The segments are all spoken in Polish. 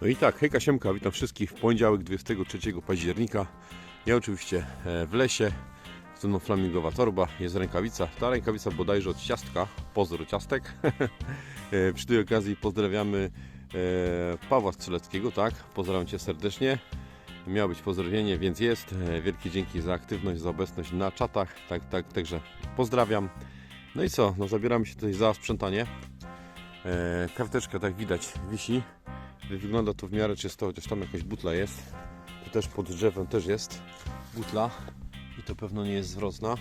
No i tak, hejka Siemka, witam wszystkich w poniedziałek 23 października. Ja oczywiście e, w lesie, ze mną flamingowa torba, jest rękawica. Ta rękawica bodajże od ciastka, pozdro ciastek. E, Przy tej okazji pozdrawiamy e, Pawła Strzeleckiego, tak? Pozdrawiam Cię serdecznie. Miało być pozdrowienie, więc jest. Wielkie dzięki za aktywność, za obecność na czatach, tak, tak, także pozdrawiam. No i co, no zabieramy się tutaj za sprzątanie. Karteczka, tak widać, wisi. Wygląda to w miarę czysto, chociaż tam jakaś butla jest. Tu też pod drzewem też jest butla i to pewno nie jest zwrotna,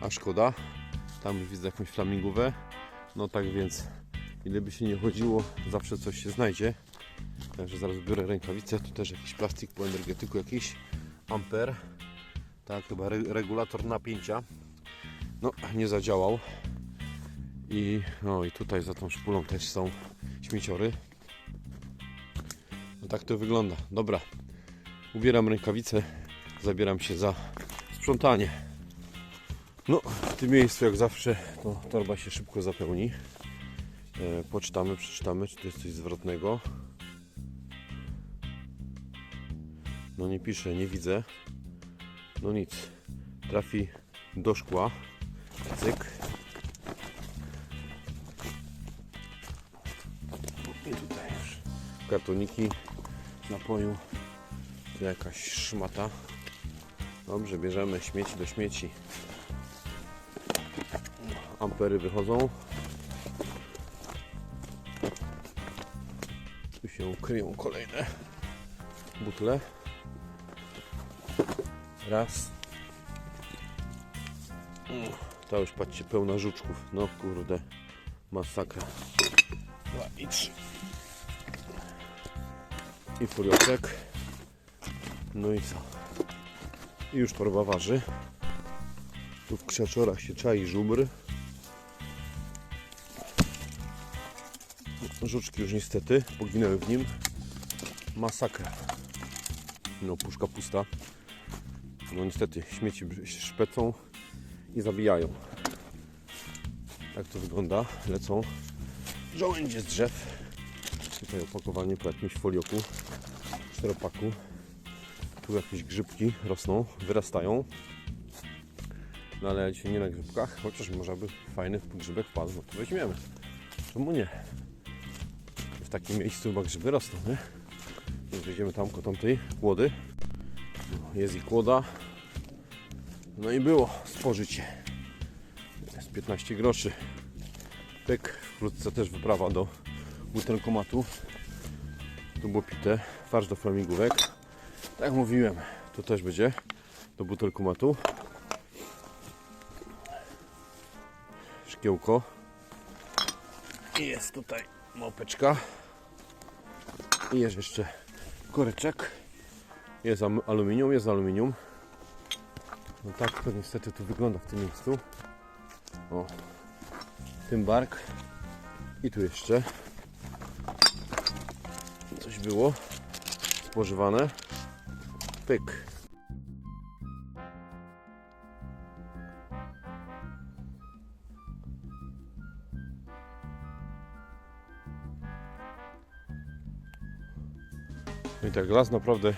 a szkoda. Tam widzę jakąś flamingówę. No tak więc, ile by się nie chodziło, zawsze coś się znajdzie. Także zaraz biorę rękawicę, tu też jakiś plastik po energetyku, jakiś amper. Tak, chyba re regulator napięcia. No, nie zadziałał. I, no, i tutaj za tą szpulą też są śmieciory. No tak to wygląda. Dobra, ubieram rękawice, zabieram się za sprzątanie. No, w tym miejscu jak zawsze to torba się szybko zapełni. E, poczytamy, przeczytamy, czy to jest coś zwrotnego. No nie piszę, nie widzę. No nic. Trafi do szkła. Cyk. I tutaj już kartoniki napoju. Jakaś szmata. Dobrze, bierzemy śmieci do śmieci. Ampery wychodzą. Tu się kryją kolejne butle. Raz. To już patrzcie, pełna żuczków. No kurde, masakra. Dwa i trzy. I folioczek. No i co? I już torba waży. Tu w krzaczorach się czai żubr. Żuczki już niestety poginęły w nim. Masakra. No puszka pusta. No niestety śmieci szpecą i zabijają. Tak to wygląda. Lecą żołędzie z drzew. Tutaj opakowanie po jakimś folioku, czteropaku. Tu jakieś grzybki rosną, wyrastają. No ale dzisiaj nie na grzybkach, chociaż może by fajny grzybek wpadł, no to weźmiemy. Czemu nie? W takim miejscu chyba grzyby rosną, nie? Więc wejdziemy tam ko tamtej kłody. No, Jest i kłoda. No i było spożycie. Jest 15 groszy. Pyk. Wkrótce też wyprawa do butelkomatu. Tu było pite. Farsz do flamingówek. Tak mówiłem, to też będzie do butelkomatu. Szkiełko. I jest tutaj małpeczka. I jest jeszcze koryczek. Jest aluminium, jest aluminium. No tak to niestety tu wygląda w tym miejscu. O, tym bark. I tu jeszcze coś było spożywane. Pyk. No i tak las naprawdę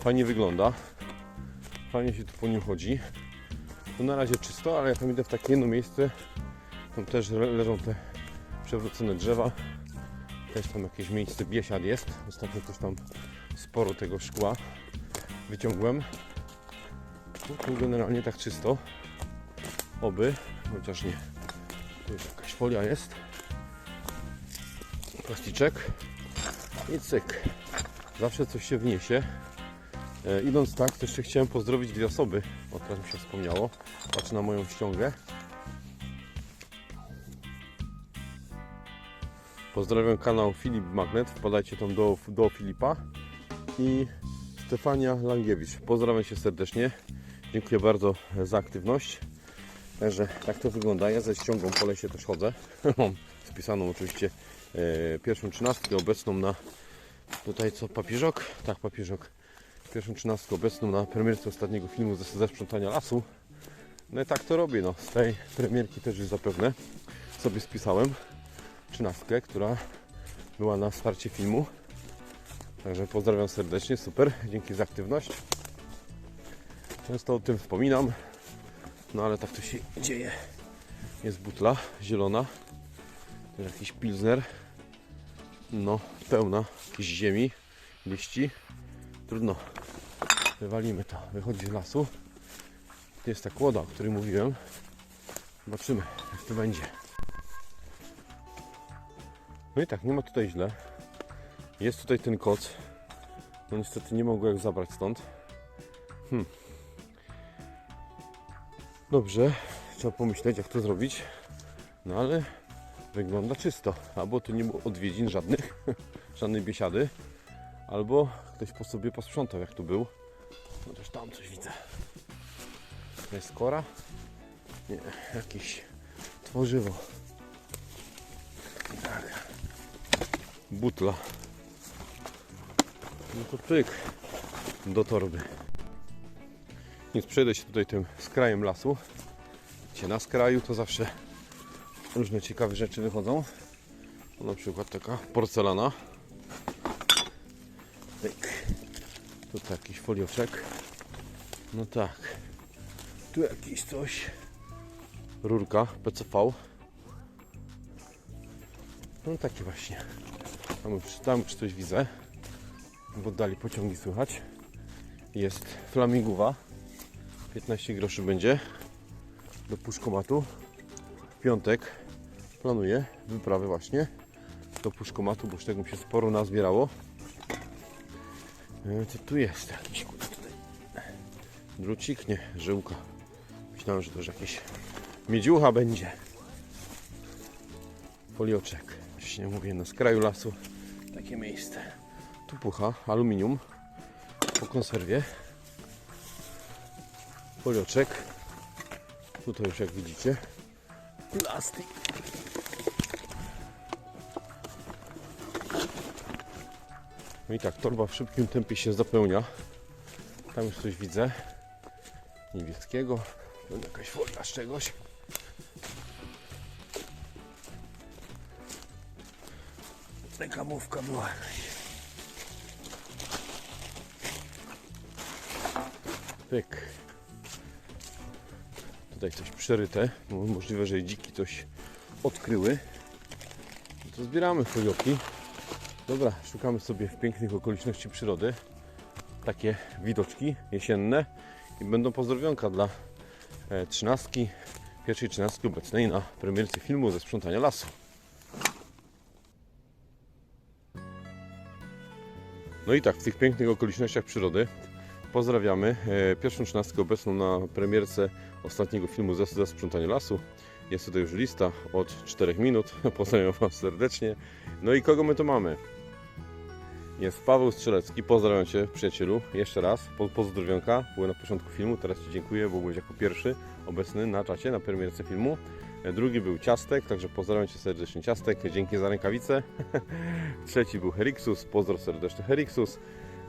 fajnie wygląda. Fajnie się tu po nim chodzi. Tu na razie czysto, ale jak tam idę w takie jedno miejsce, tam też le- leżą te przewrócone drzewa. Też tam jakieś miejsce biesiad jest. Ostatnio też tam sporo tego szkła wyciągłem. Tu generalnie tak czysto. Oby, chociaż nie. Tu już jakaś folia jest. Plasticzek. I cyk. Zawsze coś się wniesie. E, idąc tak, to jeszcze chciałem pozdrowić dwie osoby. O, teraz mi się wspomniało. Patrzę na moją ściągę. Pozdrawiam kanał Filip Magnet. Wpadajcie tam do, do Filipa. I Stefania Langiewicz. Pozdrawiam się serdecznie. Dziękuję bardzo za aktywność. Także tak to wygląda. Ja ze ściągą po lesie też chodzę. Mam spisaną oczywiście e, pierwszą trzynastkę obecną na tutaj co papieżok? Tak, papieżok. Pierwszą trzynastkę obecną na premierce ostatniego filmu ze, sprzątania lasu. No i tak to robię. No. Z tej premierki też już zapewne sobie spisałem trzynastkę, która była na starcie filmu. Także pozdrawiam serdecznie, super, dzięki za aktywność. Często o tym wspominam, no ale tak to się dzieje. Jest butla zielona, też jakiś pilsner, no pełna ziemi, liści. Trudno, wywalimy to, wychodzi z lasu. Jest ta kłoda, o której mówiłem. Zobaczymy, jak to będzie. No i tak, nie ma tutaj źle. Jest tutaj ten koc. No niestety nie mogę jak zabrać stąd. Hmm. Dobrze, trzeba pomyśleć jak to zrobić. No ale wygląda czysto. Albo tu nie było odwiedzin żadnych, żadnej biesiady. Albo ktoś po sobie posprzątał jak tu był. No też tam coś widzę. To jest kora? Nie, jakieś tworzywo. Tak. Butla. No to pyk do torby. Więc przejdę się tutaj tym skrajem lasu. Gdzie na skraju to zawsze różne ciekawe rzeczy wychodzą. No, na przykład taka porcelana. Pyk. Tutaj jakiś folioczek. No tak. Tu jakiś coś. Rurka PCV. No takie właśnie. Tam, tam już coś widzę. W oddali pociągi słychać. Jest flamingowa. 15 groszy będzie do puszkomatu. W piątek planuję wyprawę właśnie do puszkomatu, bo już tego mi się sporo nazbierało. E, Co tu jest? Jakiś drucik? Nie, żyłka. Myślałem, że to już jakieś miedziucha będzie. Folioczek. Właśnie mówię, na skraju lasu takie miejsce. Tu pucha, aluminium po konserwie. Folioczek. Tutaj już jak widzicie plastik. No i tak, torba w szybkim tempie się zapełnia. Tam już coś widzę. Niebieskiego. No, jakaś folia z czegoś. Reklamówka była jakaś. Pyk. Tutaj coś przeryte. Możliwe, że dziki coś odkryły. No to zbieramy folioki. Dobra, szukamy sobie w pięknych okoliczności przyrody. Takie widoczki jesienne. I będą pozdrowionka dla e, trzynastki, pierwszej trzynastki obecnej na premierce filmu ze sprzątania lasu. No i tak, w tych pięknych okolicznościach przyrody pozdrawiamy e, pierwszą trzynastkę obecną na premierce ostatniego filmu ze, sprzątania lasu. Jest tutaj już lista od 4 minut. Pozdrawiam Was serdecznie. No i kogo my tu mamy? Jest Paweł Strzelecki. Pozdrawiam Cię, przyjacielu. Jeszcze raz. Po, pozdrowionka. Były na początku filmu. Teraz Ci dziękuję, bo byłeś jako pierwszy obecny na czacie, na premierce filmu. E, Drugi był Ciastek, także pozdrawiam Cię serdecznie Ciastek. Dzięki za rękawicę. Trzeci był Heriksus. Pozdro serdeczny Heriksus.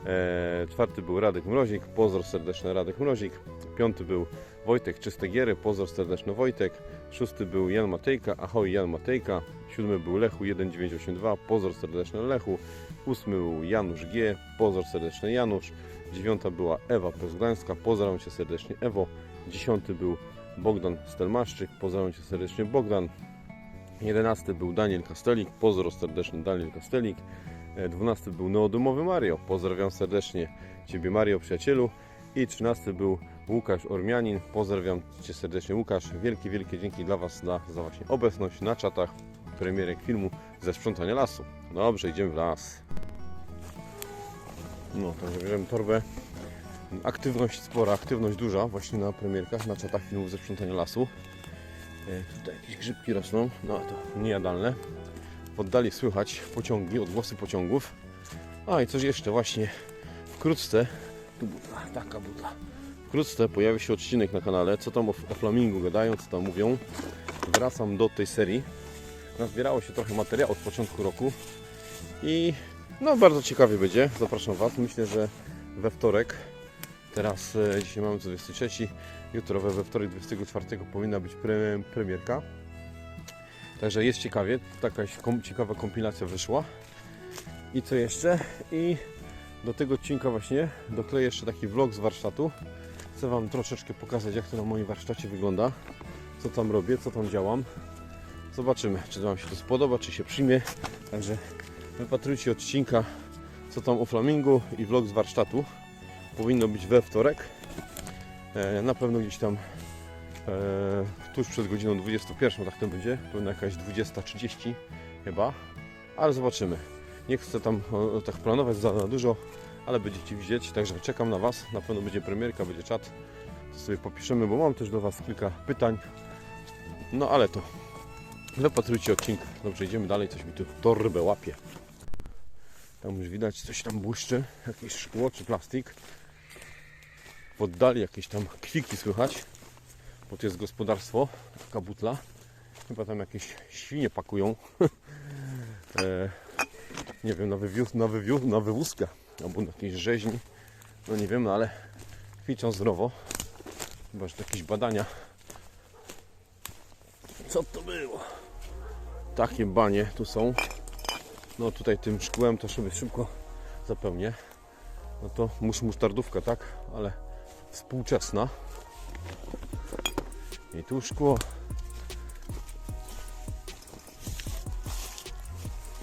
E, czwarty był Radek Mrozik. Pozdro serdeczny Radek Mrozik. Piąty był Wojtek Czyste Giery. Serdeczny Wojtek. Szósty był Jan Matejka. Ahoj Jan Matejka. Siódmy był Lechu 1982. Pozdro serdeczny Lechu. Ósmy był Janusz G. Pozdro serdeczny Janusz. Dziewiąta była Ewa Bezgdańska. Pozdrawiam Cię serdecznie Ewo. Dziesiąty był Bogdan Stelmaszczyk. Pozdrawiam Cię serdecznie Bogdan. 11 był Daniel Kastelik, pozdro serdeczny Daniel Kastelik. E, 12 był Neodymowy Mario, pozdrawiam serdecznie Ciebie Mario, przyjacielu. I 13 był Łukasz Ormianin, pozdrawiam Cię serdecznie Łukasz. Wielkie, wielkie dzięki dla Was za, za właśnie obecność na czatach premierek filmu ze sprzątania lasu. Dobrze, idziemy w las. No, także bierzemy torbę. Aktywność spora, aktywność duża właśnie na premierkach, na czatach filmów ze sprzątania lasu. E, Tutaj jakieś grzybki rosną, no to niejadalne. Oddali słychać pociągi, odgłosy pociągów. A i coś jeszcze właśnie wkrótce, tu butla, taka butla. Wkrótce pojawi się odcinek na kanale, co tam o, o flamingu gadają, co tam mówią. Wracam do tej serii. Nazbierało się trochę materiału od początku roku i no bardzo ciekawie będzie. Zapraszam Was. Myślę, że we wtorek, teraz e, dzisiaj mamy co 23, jutro we, wtorek 24 powinna być pre, premierka. Także jest ciekawie, taka ciekawa kompilacja wyszła. I co jeszcze? I Do tego odcinka właśnie dokleję jeszcze taki vlog z warsztatu. Chcę Wam troszeczkę pokazać, jak to na moim warsztacie wygląda, co tam robię, co tam działam. Zobaczymy, czy Wam się to spodoba, czy się przyjmie. Także wypatrujcie odcinka, co tam o flamingu i vlog z warsztatu. Powinno być we wtorek. E, na pewno gdzieś tam tuż przed godziną 21, tak to będzie. Pewno jakaś 20.30 chyba. Ale zobaczymy. Nie chcę tam tak planować za dużo, ale będziecie widzieć. Także czekam na Was. Na pewno będzie premierka, będzie czat. To sobie popiszemy, bo mam też do Was kilka pytań. No ale to Zapatrujcie odcinka. Dobrze, idziemy dalej. Coś mi tu torbę łapie. Tam już widać, coś tam błyszczy. Jakieś szkło czy plastik. W oddali jakieś tam kwiki słychać. Bo to jest gospodarstwo. Taka butla. Chyba tam jakieś świnie pakują. e, nie wiem, na, wywióz, na, wywióz, na wywózkę. Albo na jakiejś rzeźni. No nie wiem, no ale kwiczą zdrowo. Chyba, że to jakieś badania. Co to było? takie banie tu są. No tutaj tym szkłem to sobie szybko zapełnię. No to musz musztardówka, tak? Ale współczesna. I tu szkło.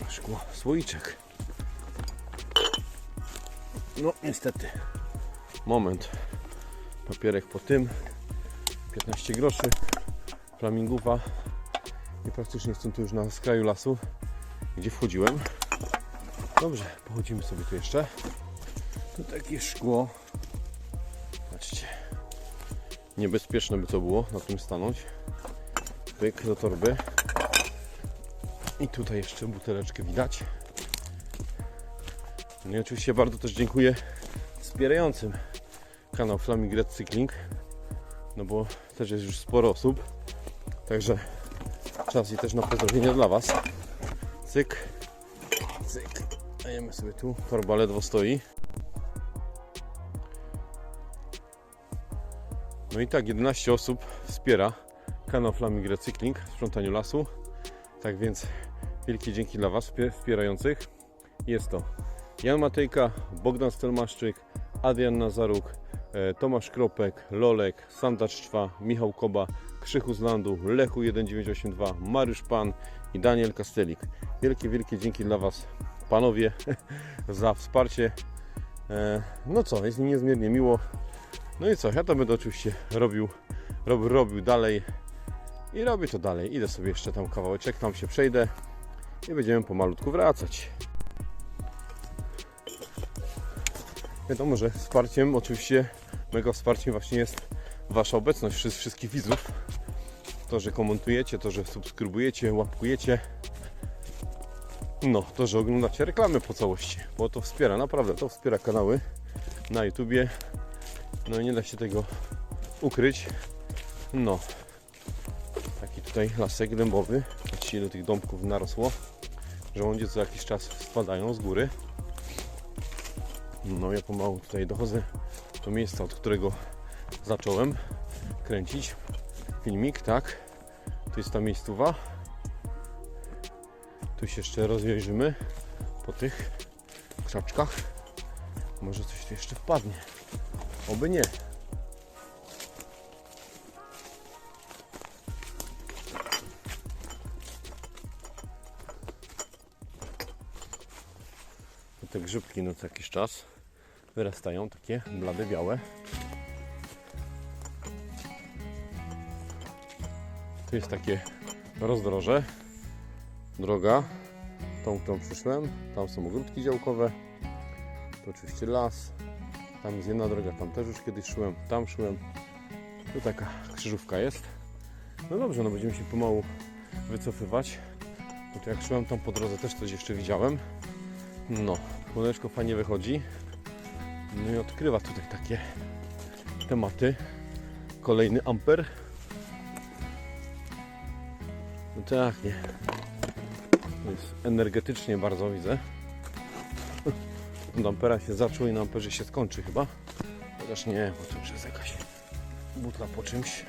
Szkło, słoiczek. No niestety. Moment. Papierek po tym. 15 groszy. Flamingowa i praktycznie jestem tu już na skraju lasu, gdzie wchodziłem. Dobrze, pochodzimy sobie tu jeszcze. Tu takie szkło. Niebezpieczne by to było na tym stanąć. Pyk do torby. I tutaj jeszcze buteleczkę widać. No i oczywiście bardzo też dziękuję wspierającym kanał Flaming Red Cycling. No bo też jest już sporo osób. Także czas i też na pozdrowienia dla Was. Cyk, cyk. Dajemy sobie tu, torba ledwo stoi. No i tak, 11 osób wspiera kanał Flaming Recykling w sprzątaniu lasu. Tak więc wielkie dzięki dla Was wspierających. Jest to Jan Matejka, Bogdan Stelmaszczyk, Adrian Nazaruk, e, Tomasz Kropek, Lolek, Sandacz Czwa, Michał Koba, Krzychu z Landu, Lechu 1982, Mariusz Pan i Daniel Kastelik. Wielkie, wielkie dzięki dla Was, panowie, za wsparcie. E, No co, jest mi niezmiernie miło. No i co, ja to będę oczywiście robił, robił, robił dalej i robię to dalej. Idę sobie jeszcze tam kawałeczek, tam się przejdę i będziemy pomalutku wracać. Wiadomo, że wsparciem, oczywiście mega wsparciem właśnie jest Wasza obecność, wszy- wszystkich widzów. To, że komentujecie, to, że subskrybujecie, łapkujecie. No, to, że oglądacie reklamy po całości, bo to wspiera, naprawdę, to wspiera kanały na YouTubie. No i nie da się tego ukryć. No, taki tutaj lasek dębowy. Patrzcie, ile tych dąbków narosło. Żołądzie co jakiś czas spadają z góry. No, ja pomału tutaj dochodzę do miejsca, od którego zacząłem kręcić filmik, tak? Tu jest ta miejscowa. Tu się jeszcze rozejrzymy po tych krzaczkach. Może coś tu jeszcze wpadnie. Oby nie. Te grzybki no co jakiś czas wyrastają, takie blade, białe. Tu jest takie rozdroże, droga, tą, którą przyszłem. Tam są ogródki działkowe, to oczywiście las. Tam jest jedna droga, tam też już kiedyś szłem, tam szłem. Tu taka krzyżówka jest. No dobrze, no będziemy się pomału wycofywać. Bo to jak szłem tam po drodze też coś jeszcze widziałem. No, słoneczko fajnie wychodzi. No i odkrywa tutaj takie tematy. Kolejny amper. No tak, nie. To jest energetycznie bardzo widzę. Od ampera się zaczął i na amperze się skończy chyba. Chociaż nie, bo to już jest jakaś butla po czymś.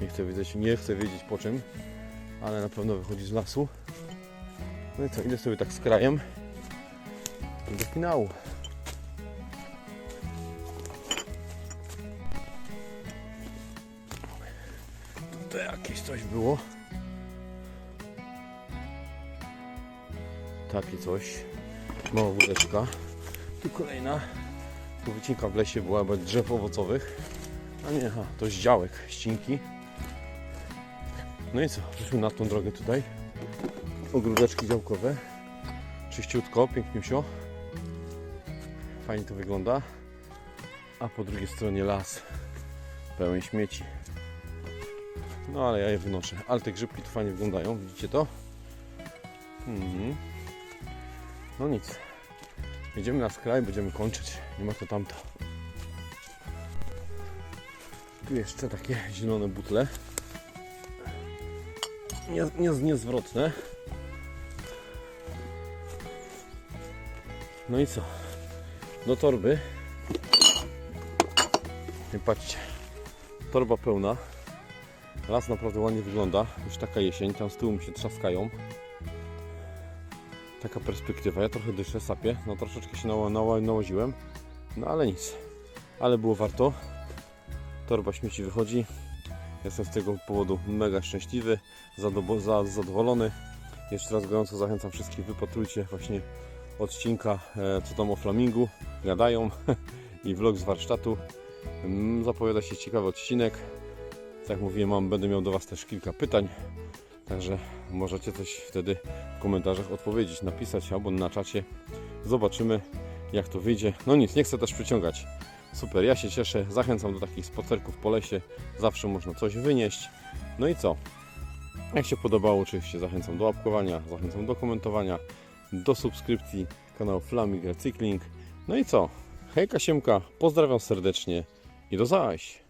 Nie chcę wiedzieć, nie chcę wiedzieć po czym, ale na pewno wychodzi z lasu. No i co, idę sobie tak z krajem. do finału. Tutaj jakieś coś było. Takie coś. Mała wódeczka. Tu kolejna. Tu wycinka w lesie była bez drzew owocowych. A nie, aha, to z działek, ścinki. No i co? Wyszły na tą drogę tutaj. Ogródeczki działkowe. Czyściutko, piękniusio. Fajnie to wygląda. A po drugiej stronie las. Pełen śmieci. No ale ja je wynoszę. Ale te grzybki tu fajnie wyglądają. Widzicie to? Mhm. No nic. Jedziemy na skraj, będziemy kończyć. Nie ma to tamto. Tu jeszcze takie zielone butle. Nie, nie, niezwrotne. No i co? Do torby. I patrzcie. Torba pełna. Las naprawdę ładnie wygląda. Już taka jesień. Tam z tyłu mi się trzaskają. Taka perspektywa. Ja trochę dyszę, sapię. No troszeczkę się nała, nała, nałaziłem. No ale nic. Ale było warto. Torba śmieci wychodzi. Jestem z tego powodu mega szczęśliwy, zadobo- za, zadowolony. Jeszcze raz gorąco zachęcam wszystkich, wypatrujcie właśnie odcinka, e, co tam o flamingu gadają i vlog z warsztatu. Mm, Zapowiada się ciekawy odcinek. Tak jak mówiłem, mam, będę miał do Was też kilka pytań, także możecie coś wtedy w komentarzach odpowiedzieć, napisać albo na czacie. Zobaczymy, jak to wyjdzie. No nic, nie chcę też przyciągać. Super, ja się cieszę, zachęcam do takich spacerków po lesie, zawsze można coś wynieść. No i co? Jak się podobało, oczywiście zachęcam do łapkowania, zachęcam do komentowania, do subskrypcji kanału Flaming Recykling. No i co? Hejka Siemka, pozdrawiam serdecznie i do zaś!